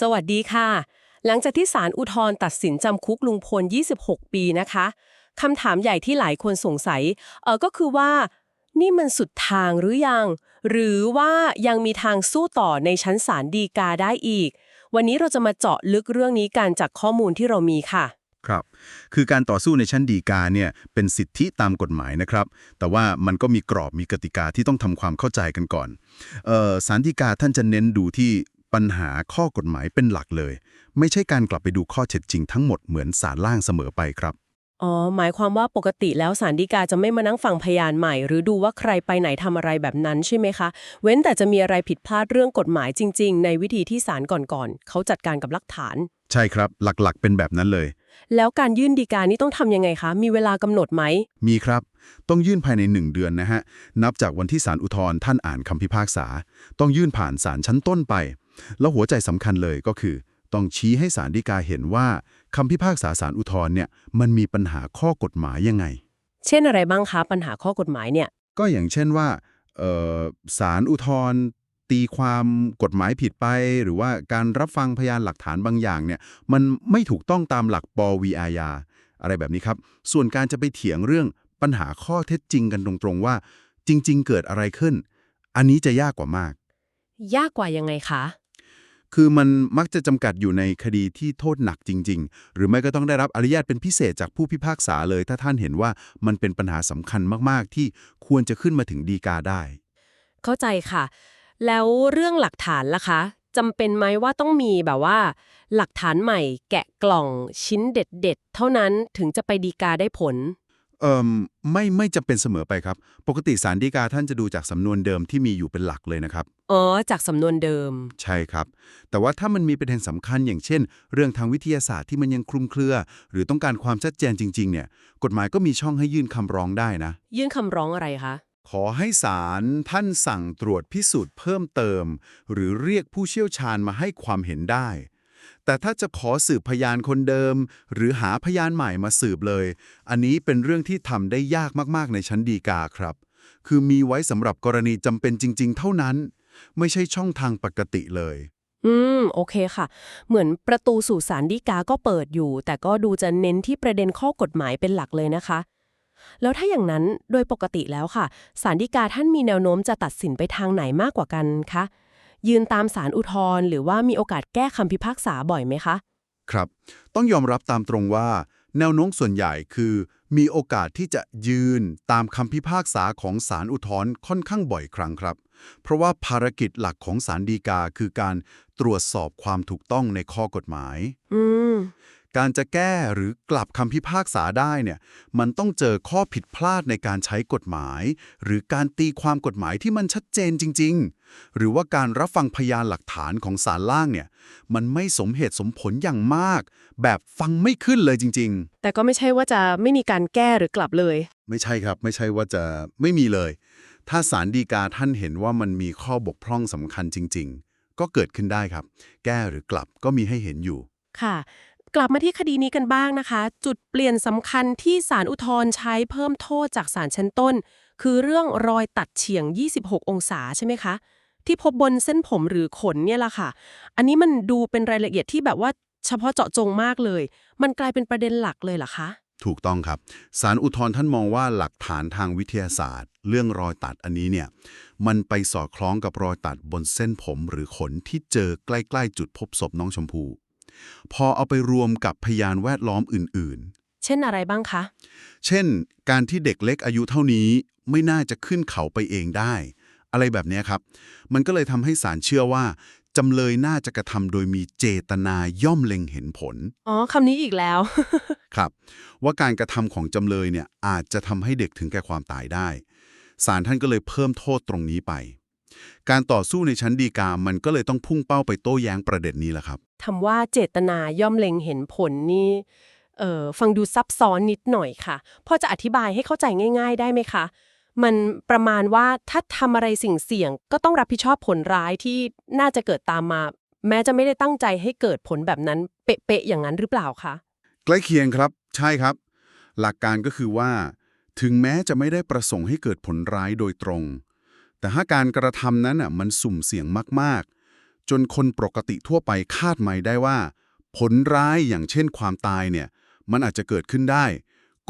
สวัสดีค่ะ หลังจากที่ศาลอุทธรณ์ตัดสินจำคุกลุงพล 26 ปีนะคะคำถามใหญ่ที่หลายคนสงสัยเออก็คือว่า นี่มันสุดทางหรือยัง หรือว่ายังมีทางสู้ต่อในชั้นศาลฎีกาได้อีก วันนี้เราจะมาเจาะลึกเรื่องนี้กันจากข้อมูลที่เรามีค่ะครับคือการต่อสู้ในชั้นฎีกาเนี่ยเป็นสิทธิตามกฎหมายนะครับ แต่ว่ามันก็มีกรอบมีกติกาที่ต้องทำความเข้าใจกันก่อนเออศาลฎีกาท่านจะเน้นดูที่ ปัญหาข้อกฎหมายเป็นหลักเลย ไม่ใช่การกลับไปดูข้อเท็จจริงทั้งหมดเหมือนศาลล่างเสมอไปครับ อ๋อ หมายความว่าปกติแล้วศาลฎีกาจะไม่มานั่งฟังพยานใหม่ หรือดูว่าใครไปไหนทำอะไรแบบนั้นใช่ไหมคะ เว้นแต่จะมีอะไรผิดพลาดเรื่องกฎหมายจริง ๆ ในวิธีที่ศาลก่อนๆเขาจัดการกับหลักฐาน ใช่ครับ หลักๆ เป็นแบบนั้นเลย แล้วการยื่นฎีกานี่ต้องทำยังไงคะ มีเวลากำหนดไหม มีครับ ต้องยื่นภายใน 1 เดือนนะฮะ นับจากวันที่ศาลอุทธรณ์ท่านอ่านคำพิพากษา ต้องยื่นผ่านศาลชั้นต้นไป แล้วหัวใจสำคัญเลยก็คือ ต้องชี้ให้ศาลฎีกาเห็นว่าคำพิพากษาศาลอุทธรณ์เนี่ยมันมีปัญหาข้อกฎหมายยังไง เช่นอะไรบ้างคะปัญหาข้อกฎหมายเนี่ย ก็อย่างเช่นว่าเอ่อศาลอุทธรณ์ตีความกฎหมายผิดไป หรือว่าการรับฟังพยานหลักฐานบางอย่างเนี่ยมันไม่ถูกต้องตามหลักปวีอาญาอะไรแบบนี้ครับ ส่วนการจะไปเถียงเรื่องปัญหาข้อเท็จจริงกันตรงๆว่า จริง ๆ เกิดอะไรขึ้น อันนี้จะยากกว่ามาก ยากกว่ายังไงคะ คือมันมักจะจำกัดอยู่ในคดีที่โทษหนักจริง ๆ หรือไม่ก็ต้องได้รับอนุญาตเป็นพิเศษจากผู้พิพากษาเลย ถ้าท่านเห็นว่ามันเป็นปัญหาสำคัญมากๆ ที่ควรจะขึ้นมาถึงดีกาได้ เข้าใจค่ะ แล้วเรื่องหลักฐานล่ะคะจำเป็นไหมว่าต้องมีแบบว่า หลักฐานใหม่แกะกล่องชิ้นเด็ด ๆ เท่านั้นถึงจะไปดีกาได้ผลเอ่อไม่ไม่จำเป็นเสมอไปครับ ปกติสารดีกาท่านจะดูจากสำนวนเดิมที่มีอยู่เป็นหลักเลยนะครับ อ๋อ จากสำนวนเดิม ใช่ครับ แต่ว่าถ้ามันมีประเด็นสำคัญอย่างเช่น เรื่องทางวิทยาศาสตร์ที่มันยังคลุมเครือ หรือต้องการความชัดเจนจริง ๆ เนี่ย กฎหมายก็มีช่องให้ยื่นคำร้องได้นะ ยื่นคำร้องอะไรคะ ขอให้ศาลท่านสั่งตรวจพิสูจน์เพิ่มเติม หรือเรียกผู้เชี่ยวชาญมาให้ความเห็นได้ แต่ถ้าจะขอสืบพยานคนเดิม หรือหาพยานใหม่มาสืบเลย อันนี้เป็นเรื่องที่ทำได้ยากมากๆในชั้นดีกาครับ คือมีไว้สำหรับกรณีจำเป็นจริง ๆ เท่านั้น ไม่ใช่ช่องทางปกติเลย อืม โอเคค่ะ เหมือนประตูสู่ศาลฎีกาก็เปิดอยู่ แต่ก็ดูจะเน้นที่ประเด็นข้อกฎหมายเป็นหลักเลยนะคะ แล้วถ้าอย่างนั้นโดยปกติแล้วค่ะศาลฎีกาท่านมีแนวโน้มจะตัดสินไปทางไหนมากกว่ากันคะยืนตามศาลอุทธรณ์หรือว่ามีโอกาสแก้คำพิพากษาบ่อยไหมคะ ครับ ต้องยอมรับตามตรงว่า แนวโน้มส่วนใหญ่คือมีโอกาสที่จะยืนตามคำพิพากษาของศาลอุทธรณ์ค่อนข้างบ่อยครั้งครับ เพราะว่าภารกิจหลักของศาลฎีกาคือการตรวจสอบความถูกต้องในข้อกฎหมายอืม การจะแก้หรือกลับคำพิพากษาได้เนี่ยมันต้องเจอข้อผิดพลาดในการใช้กฎหมาย หรือการตีความกฎหมายที่มันชัดเจนจริง ๆ หรือว่าการรับฟังพยานหลักฐานของศาลล่างเนี่ยมันไม่สมเหตุสมผลอย่างมาก แบบฟังไม่ขึ้นเลยจริงแต่ก็ไม่ใช่ว่าจะไม่มีการแก้หรือกลับเลยๆไม่ใช่ครับ ไม่ใช่ว่าจะไม่มีเลย ถ้าศาลฎีกาท่านเห็นว่ามันมีข้อบกพร่องสำคัญจริง ๆ ก็เกิดขึ้นได้ครับ แก้หรือกลับก็มีให้เห็นอยู่ค่ะ กลับมาที่คดีนี้กันบ้างนะคะ จุดเปลี่ยนสำคัญที่ศาลอุทธรณ์ใช้เพิ่มโทษจากศาลชั้นต้น คือเรื่องรอยตัดเฉียง 26 องศาใช่ไหมคะ ที่พบบนเส้นผมหรือขนเนี่ยล่ะค่ะ อันนี้มันดูเป็นรายละเอียดที่แบบว่าเฉพาะเจาะจงมากเลย มันกลายเป็นประเด็นหลักเลยเหรอคะ ถูกต้องครับศาลอุทธรณ์ท่านมองว่าหลักฐานทางวิทยาศาสตร์ เรื่องรอยตัดอันนี้เนี่ยมันไปสอดคล้องกับรอยตัดบนเส้นผมหรือขนที่เจอใกล้ ๆ จุดพบศพน้องชมพู่ พอเอาไปรวมกับพยานแวดล้อมอื่นเช่นอะไรบ้างคะๆเช่น การที่เด็กเล็กอายุเท่านี้ไม่น่าจะขึ้นเขาไปเองได้ อะไรแบบเนี้ยครับ มันก็เลยทำให้ศาลเชื่อว่าจำเลยน่าจะกระทำโดยมีเจตนาย่อมเล็งเห็นผล อ๋อคำนี้อีกแล้ว ครับ ว่าการกระทำของจำเลยเนี่ยอาจจะทำให้เด็กถึงแก่ความตายได้ศาลท่านก็เลยเพิ่มโทษตรงนี้ไป การต่อสู้ในชั้นดีกามันก็เลยต้องพุ่งเป้าไปโต้แย้งประเด็นนี้แหละครับ คำว่าเจตนาย่อมเล็งเห็นผลนี่เอ่อฟังดูซับซ้อนนิดหน่อยค่ะ พอจะอธิบายให้เข้าใจง่าย ๆ ได้ไหมคะ มันประมาณว่าถ้าทำอะไรสิ่งเสี่ยง ก็ต้องรับผิดชอบผลร้ายที่น่าจะเกิดตามมา แม้จะไม่ได้ตั้งใจให้เกิดผลแบบนั้นเป๊ะๆอย่างนั้นหรือเปล่าคะใกล้เคียงครับ ใช่ครับ หลักการก็คือว่า ถึงแม้จะไม่ได้ประสงค์ให้เกิดผลร้ายโดยตรง แต่ถ้าการกระทำนั้นอะมันสุ่มเสี่ยงมาก จนคนปกติทั่วไปคาดหมายได้ว่า ผลร้ายอย่างเช่นความตายเนี่ย มันอาจจะเกิดขึ้นได้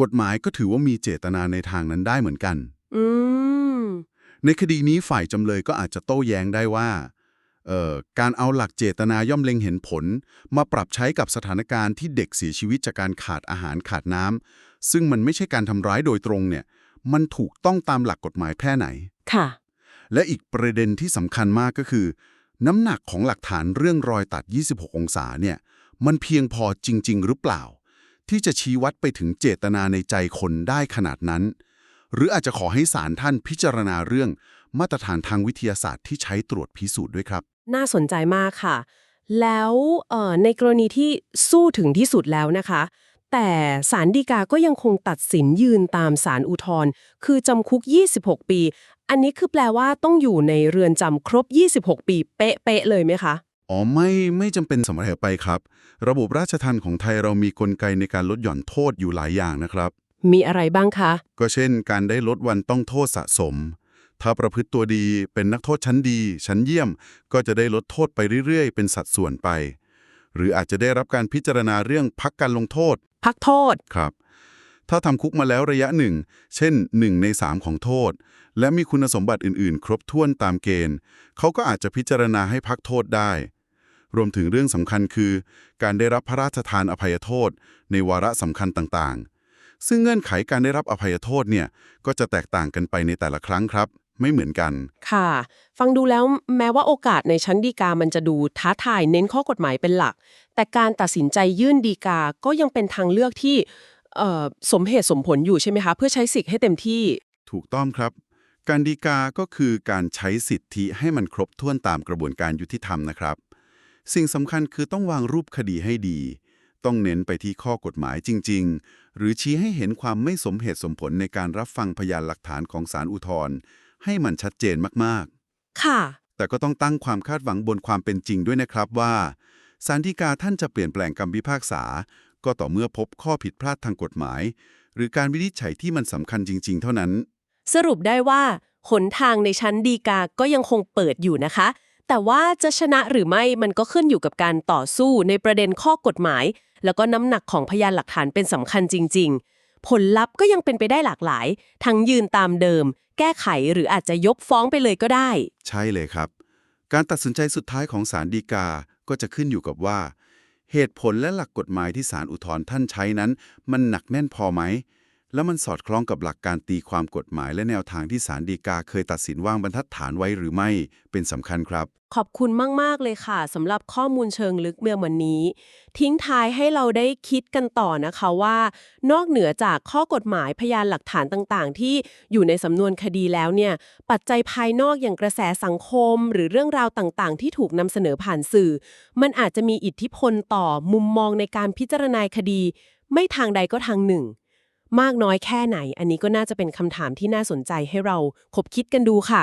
กฎหมายก็ถือว่ามีเจตนาในทางนั้นได้เหมือนกันอืมในคดีนี้ฝ่ายจำเลยก็อาจจะโต้แย้งได้ว่าเอ่อการเอาหลักเจตนาย่อมเล็งเห็นผล มาปรับใช้กับสถานการณ์ที่เด็กเสียชีวิตจากการขาดอาหารขาดน้ำซึ่งมันไม่ใช่การทำร้ายโดยตรงเนี่ย มันถูกต้องตามหลักกฎหมายแค่ไหน ค่ะ และอีกประเด็นที่สำคัญมากก็คือ น้ำหนักของหลักฐานเรื่องรอยตัด 26 องศาเนี่ย มันเพียงพอจริง ๆ หรือเปล่า ที่จะชี้วัดไปถึงเจตนาในใจคนได้ขนาดนั้น หรืออาจจะขอให้ศาลท่านพิจารณาเรื่องมาตรฐานทางวิทยาศาสตร์ที่ใช้ตรวจพิสูจน์ด้วยครับ น่าสนใจมากค่ะ แล้วในกรณีที่สู้ถึงที่สุดแล้วนะคะ แต่ศาลฎีกาก็ยังคงตัดสินยืนตามศาลอุทธรณ์คือจำคุก 26 ปี อันนี้คือแปลว่าต้องอยู่ในเรือนจำครบ 26 ปีเป๊ะๆเลยไหมคะ อ๋อไม่ไม่จำเป็นเสมอไปครับ ระบบราชทัณฑ์ของไทยเรามีกลไกในการลดหย่อนโทษอยู่หลายอย่างนะครับ มีอะไรบ้างคะ ก็เช่น การได้ลดวันต้องโทษสะสม ถ้าประพฤติตัวดีเป็นนักโทษชั้นดี ชั้นเยี่ยม ก็จะได้ลดโทษไปเรื่อยๆ เป็นสัดส่วนไปหรืออาจจะได้รับการพิจารณาเรื่องพักการลงโทษ พักโทษ ครับ ถ้าทำคุกมาแล้วระยะหนึ่ง เช่น 1 ใน 3 ของโทษ และมีคุณสมบัติอื่น ๆ ครบถ้วนตามเกณฑ์ เขาก็อาจจะพิจารณาให้พักโทษได้ รวมถึงเรื่องสำคัญคือ การได้รับพระราชทานอภัยโทษ ในวาระสำคัญต่าง ๆ ซึ่งเงื่อนไขการได้รับอภัยโทษเนี่ยก็จะแตกต่างกันไปในแต่ละครั้งครับ ไม่เหมือนกัน ค่ะ ฟังดูแล้วแม้ว่าโอกาสในชั้นฎีกามันจะดูท้าทายเน้นข้อกฎหมายเป็นหลัก แต่การตัดสินใจยื่นฎีกาก็ยังเป็นทางเลือกที่เอ่อสมเหตุสมผลอยู่ใช่ไหมคะ เพื่อใช้สิทธิ์ให้เต็มที่ ถูกต้องครับ การดีกาก็คือการใช้สิทธิให้มันครบถ้วนตามกระบวนการยุติธรรมนะครับ สิ่งสำคัญคือต้องวางรูปคดีให้ดี ต้องเน้นไปที่ข้อกฎหมายจริง ๆ หรือชี้ให้เห็นความไม่สมเหตุสมผลในการรับฟังพยานหลักฐานของศาลอุทธรณ์ ให้มันชัดเจนมากค่ะๆแต่ก็ต้องตั้งความคาดหวังบนความเป็นจริงด้วยนะครับว่าศาลฎีกาท่านจะเปลี่ยนแปลงคำพิพากษา ก็ต่อเมื่อพบข้อผิดพลาดทางกฎหมาย หรือการวินิจฉัยที่มันสำคัญจริง ๆ เท่านั้น สรุปได้ว่าหนทางในชั้นฎีกาก็ยังคงเปิดอยู่นะคะ แต่ว่าจะชนะหรือไม่มันก็ขึ้นอยู่กับการต่อสู้ในประเด็นข้อกฎหมาย แล้วก็น้ำหนักของพยานหลักฐานเป็นสำคัญจริง ๆ ผลลัพธ์ก็ยังเป็นไปได้หลากหลาย ทั้งยืนตามเดิม แก้ไขหรืออาจจะยกฟ้องไปเลยก็ได้ ใช่เลยครับ การตัดสินใจสุดท้ายของศาลฎีกาก็จะขึ้นอยู่กับว่า เหตุผลและหลักกฎหมายที่ศาลอุทธรณ์ท่านใช้นั้น มันหนักแน่นพอไหม แล้วมันสอดคล้องกับหลักการตีความกฎหมายและแนวทางที่ศาลฎีกาเคยตัดสินวางบรรทัดฐานไว้หรือไม่เป็นสำคัญครับ ขอบคุณมาก ๆ เลยค่ะสำหรับข้อมูลเชิงลึกเมื่อวันนี้ ทิ้งท้ายให้เราได้คิดกันต่อนะคะว่า นอกเหนือจากข้อกฎหมายพยานหลักฐานต่างๆ ที่อยู่ในสำนวนคดีแล้วเนี่ย ปัจจัยภายนอกอย่างกระแสสังคม หรือเรื่องราวต่าง ๆ ที่ถูกนำเสนอผ่านสื่อ มันอาจจะมีอิทธิพลต่อมุมมองในการพิจารณาคดี ไม่ทางใดก็ทางหนึ่ง มากน้อยแค่ไหน อันนี้ก็น่าจะเป็นคำถามที่น่าสนใจให้เราคบคิดกันดูค่ะ